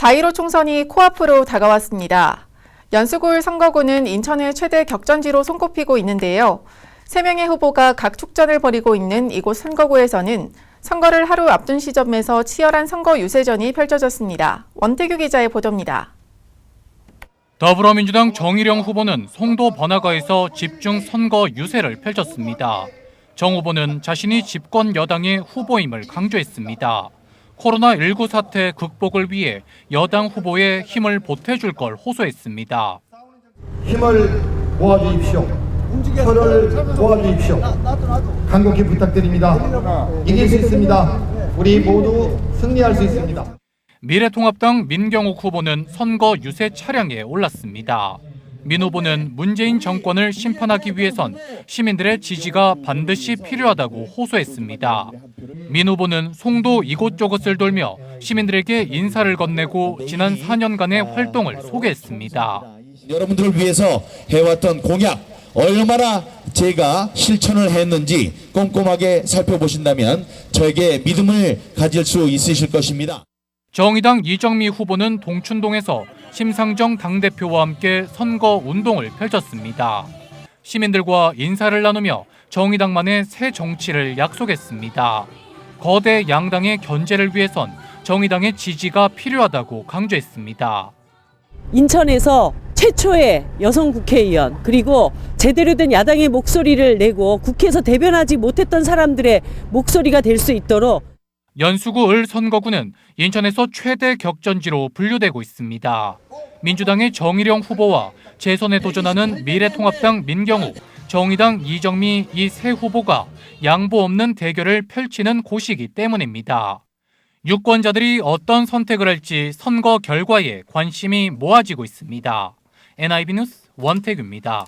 자1호 총선이 코앞으로 다가왔습니다. 연수구울 선거구는 인천의 최대 격전지로 손꼽히고 있는데요. 세명의 후보가 각 축전을 벌이고 있는 이곳 선거구에서는 선거를 하루 앞둔 시점에서 치열한 선거 유세전이 펼쳐졌습니다. 원태규 기자의 보도입니다. 더불어민주당 정일영 후보는 송도 번화가에서 집중 선거 유세를 펼쳤습니다. 정 후보는 자신이 집권 여당의 후보임을 강조했습니다. 코로나19 사태 극복을 위해 여당 후보에 힘을 보태줄 걸 호소했습니다. 힘을 모아주십시오. 혀를 도와주십시오. 간곡히 부탁드립니다. 이길 수 있습니다. 우리 모두 승리할 수 있습니다. 미래통합당 민경욱 후보는 선거 유세 차량에 올랐습니다. 민 후보는 문재인 정권을 심판하기 위해선 시민들의 지지가 반드시 필요하다고 호소했습니다. 민 후보는 송도 이곳저곳을 돌며 시민들에게 인사를 건네고 지난 4년간의 활동을 소개했습니다. 여러분들을 위해서 해왔던 공약 얼마나 제가 실천을 했는지 꼼꼼하게 살펴보신다면 저에게 믿음을 가질 수 있으실 것입니다. 정의당 이정미 후보는 동춘동에서 심상정 당대표와 함께 선거 운동을 펼쳤습니다. 시민들과 인사를 나누며 정의당만의 새 정치를 약속했습니다. 거대 양당의 견제를 위해선 정의당의 지지가 필요하다고 강조했습니다. 인천에서 최초의 여성 국회의원 그리고 제대로 된 야당의 목소리를 내고 국회에서 대변하지 못했던 사람들의 목소리가 될 수 있도록 연수구 을 선거구는 인천에서 최대 격전지로 분류되고 있습니다. 민주당의 정일영 후보와 재선에 도전하는 미래통합당 민경욱, 정의당 이정미 이 세 후보가 양보 없는 대결을 펼치는 곳이기 때문입니다. 유권자들이 어떤 선택을 할지 선거 결과에 관심이 모아지고 있습니다. NIB 뉴스 원태규입니다.